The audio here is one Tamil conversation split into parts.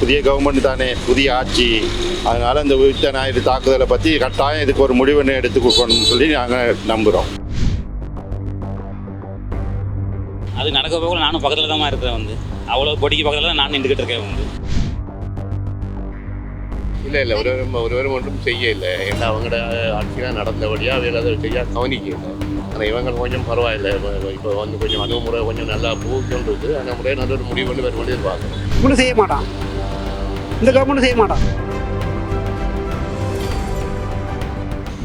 புதிய கவர்மெண்ட் தானே புதிய ஆட்சி. அதனால் இந்த உயிர்த்த ஞாயிறு தாக்குதலை பற்றி கட்டாயம் இதுக்கு ஒரு முடிவுன்னு எடுத்து கொடுக்கணும்னு சொல்லி நாங்கள் நம்புகிறோம் அது நடக்க போகல நானும் பக்கத்தில் தான் இருக்கிறேன் வந்து. அவ்வளோ கொடிக்கு பக்கத்தில் தான் நான் நின்றுக்கிட்டு இருக்கேன் வந்து. இல்லை இல்லை ஒருவரும் ஒருவரும் ஒன்றும் செய்ய இல்லை ஏன்னா அவங்களோட ஆட்சியெலாம் நடந்தபடியாக அவையில் அதை செய்ய கவனிக்கல. ஆனால் இவங்க கொஞ்சம் பரவாயில்லை. இப்போ- வந்து கொஞ்சம் அணுகுமுறை கொஞ்சம் நல்லா போக்கின்றது அந்த முறையை நல்ல ஒரு முடிவு வந்து வேறு வழியில் பார்க்கணும் ஒன்றும் செய்ய மாட்டான். இந்த கவர்மெண்ட் செய்ய மாட்டான்.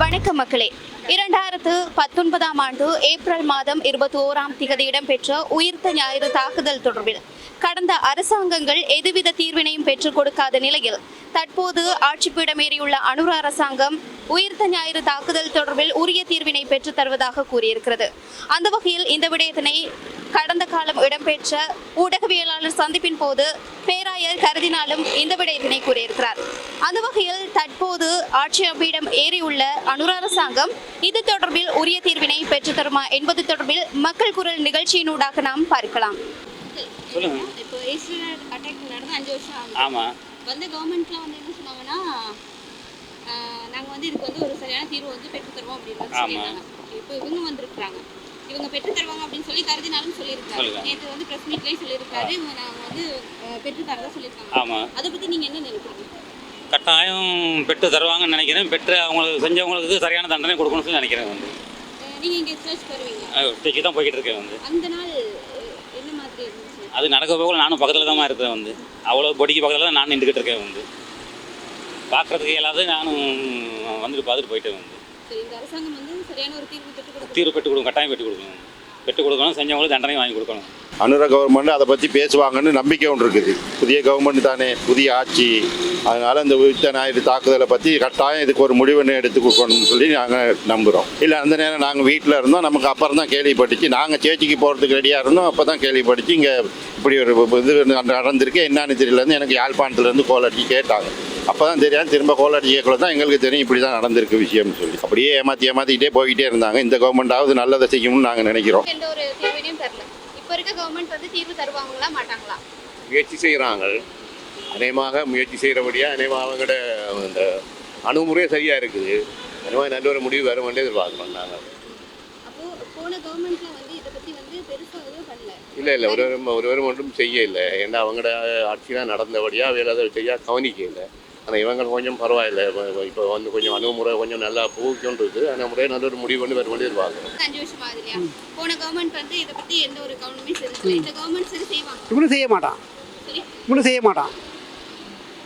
வணக்கம் மக்களே. இரண்டாயிரத்து பத்தொன்பதாம் ஆண்டு ஏப்ரல் மாதம் இருபத்தி ஓராம் திகதி இடம்பெற்ற உயிர்த்த ஞாயிறு தாக்குதல் தொடர்பில் கடந்த அரசாங்கங்கள் எதுவித தீர்வினையும் பெற்றுக் கொடுக்காத நிலையில் தற்போது ஆட்சிப்பீடமேறியுள்ள அனுர அரசாங்கம் உயிர்த்த ஞாயிறு தாக்குதல் தொடர்பில் உரிய தீர்வினை பெற்றுத் தருவதாக கூறியிருக்கிறது. அந்த வகையில் இந்த விடயத்தினை கடந்த காலம் இடம்பெற்ற ஊடகவியலாளர் சந்திப்பின் போது பேராயர் கருதினாலும் இந்த விடயத்தினை கூறியிருக்கிறார். அந்த வகையில் தற்போது ஆட்சி பீடம் ஏறியுள்ள அனுர அரசாங்கம் இது தொடர்பில் உரிய தீர்வினை பெற்றுத் தருமா என்பது தொடர்பில் மக்கள் குரல் நிகழ்ச்சியினூடாக நாம் பார்க்கலாம். சொல்லுங்க. இப்போ இஸ்ரேல் அட்டாக் நடந்து அஞ்சு வருஷம் ஆகுது. ஆமாம் வந்து கவர்மெண்ட்லாம் வந்து என்ன சொன்னாங்கன்னா நாங்கள் வந்து இதுக்கு வந்து ஒரு சரியான தீர்வு வந்து பெற்றுத் தருவோம் அப்படின்னு. சொல்லியிருக்காங்க. இப்போ இவங்க வந்திருக்கிறாங்க. இவங்க பெற்றுத் தருவாங்க அப்படின்னு சொல்லி கருதினாலும் சொல்லியிருக்காரு. நேற்று வந்து ப்ரெஸ் மீட்லேயும் சொல்லியிருக்காரு. இவங்க நாங்கள் வந்து அஹ், பெற்றுத் தரதா சொல்லியிருக்காங்க. அதை பற்றி நீங்கள் என்ன நினைக்கிறீங்க? கட்டாயம் பெற்று தருவாங்கன்னு நினைக்கிறேன். பெற்று அவங்களுக்கு செஞ்சவங்களுக்கு சரியான தண்டனை கொடுக்கணும்னு சொல்லி நினைக்கிறேன் வந்து. நீங்கள் இங்கே சர்ச் வருவீங்க தான் போய்கிட்டு இருக்கேன் வந்து. அந்த நாள் அஹ், என்ன மாதிரி இருந்துச்சு? அது நடக்க போகல நானும் பக்கத்தில் தான் இருக்கிறேன் வந்து. அவ்வளோ கொடிக்கு பக்கத்தில் தான் நான் நின்றுக்கிட்டு இருக்கேன் வந்து. பார்க்குறதுக்கு இயலாது நானும் வந்துட்டு பார்த்துட்டு போயிட்டேன் வந்து சரி இந்த அரசாங்கம் வந்து சரியான ஒரு தீர்வு பெற்றுக் கொடுக்கும் தீர்வு பெற்று கொடுக்கும் கட்டாயம் பெற்று கொடுக்கணும். பெற்று கொடுக்கணும் செஞ்சவங்களுக்கு தண்டனை வாங்கி கொடுக்கணும். அனுர கவர்மெண்ட் அதை பற்றி பேசுவாங்கன்னு நம்பிக்கை ஒன்று இருக்குது. புதிய கவர்மெண்ட் தானே புதிய ஆட்சி. அதனால் இந்த உயிர்த்த ஞாயிறு தாக்குதலை பற்றி கட்டாயம் இதுக்கு ஒரு முடிவுன்னு எடுத்து கொடுக்கணும்னு சொல்லி நாங்கள் நம்புகிறோம் இல்லை அந்த நேரம் நாங்கள் வீட்டில் இருந்தோம் நமக்கு அப்புறம் தான் கேள்விப்பட்டுச்சு. நாங்கள் சேச்சிக்கு போகிறதுக்கு ரெடியாக இருந்தோம் அப்போ தான் கேள்விப்பட்டுச்சு. இங்கே இப்படி ஒரு இது நடந்திருக்கு என்னன்னு தெரியலன்னு எனக்கு யாழ்ப்பாணத்துலேருந்து கோல் அடிச்சு கேட்டாங்க. அப்போ தான் தெரியாது. திரும்ப கோல் அடிச்சு கேட்கல தான் எங்களுக்கு தெரியும். இப்படி தான் நடந்திருக்கு விஷயம்னு சொல்லி. அப்படியே ஏமாற்றி ஏமாற்றிக்கிட்டே போய்கிட்டே இருந்தாங்க. இந்த கவர்மெண்ட்டாவது நல்லதை செய்யும்னு நாங்கள் நினைக்கிறோம். எந்த ஒரு தீர்வினையும் தரல. இப்போ இருக்க கவர்மெண்ட் வந்து தீர்வு தருவாங்களா மாட்டாங்களா? முயற்சி செய்கிறாங்க அநேகமாக முயற்சி செய்கிறபடியாக அநேகமாக அவங்களோட அந்த அணுகுமுறையே சரியாக இருக்குது. அநேகமாக நல்ல ஒரு முடிவு வரும் வந்து எதிர்பார்க்குறோம் நாங்கள் அப்போ போன கவர்மெண்ட்ல வந்து இதை பத்தி வந்து பெருசா எதுவும் பண்ணல. இல்லை இல்லை. ஒருவரும் ஒருவரும் ஒன்றும் செய்ய இல்லை ஏன்னா அவங்களோட ஆட்சியெலாம் நடந்தபடியாக அவையில் அதை செய்ய கவனிக்கல. ஆனால் இவங்க கொஞ்சம் பரவாயில்லை. இப்போ- வந்து கொஞ்சம் அணுகுமுறை கொஞ்சம் நல்லா போக்கின்றது அந்த முறையை நல்ல ஒரு முடிவு வந்து வேறு எதிர்பார்க்குறோம் அஞ்சு வருஷம் ஆகுது இல்லையா? போன கவர்மெண்ட் வந்து இதை பத்தி எந்த ஒரு கவர்மெண்ட் செலுத்தல. இந்த கவர்மெண்ட் சரி செய்வாங்க. இவனும் செய்ய மாட்டான். இவனும் செய்ய மாட்டான்.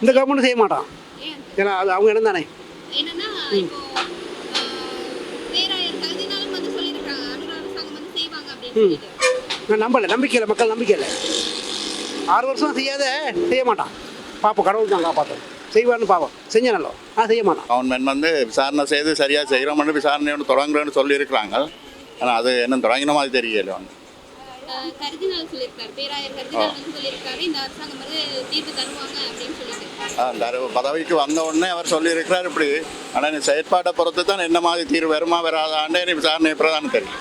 இந்த கவர்மெண்ட் செய்ய மாட்டான். ஏன்? ஏன்னா அது அவங்க இடம் தானே. என்னன்னா இப்போ ஆஹ், பேராயர் கருதினாலும் வந்து சொல்லியிருக்காங்க அனுர அரசாங்கம் வந்து செய்வாங்க அப்படின்னு சொல்லிட்டு. நான் நம்பலை. நம்பிக்கை இல்லை மக்கள் நம்பிக்கை இல்லை ஆறு வருஷம் செய்யாத செய்ய மாட்டான். பார்ப்போம் கடவுள் தான் காப்பாற்றும் செய்வான்னு பார்ப்போம் செஞ்ச நல்லோ ஆ செய்ய மாட்டான். கவர்மெண்ட் வந்து விசாரணை செய்து சரியாக செய்கிறோம்னு விசாரணையோடு தொடங்குறேன்னு சொல்லியிருக்கிறாங்க. ஆனால் அது இன்னும் தொடங்கின மாதிரி தெரியல அறிவு பதவிக்கு வந்த உடனே அவர் சொல்லியிருக்கிறார் இப்படி. ஆனால் இந்த செயற்பாட்டை பொறுத்து தான் என்ன மாதிரி தீர்வு வருமா வராதான்னு விசாரணை அப்புறம் தான் தெரியும்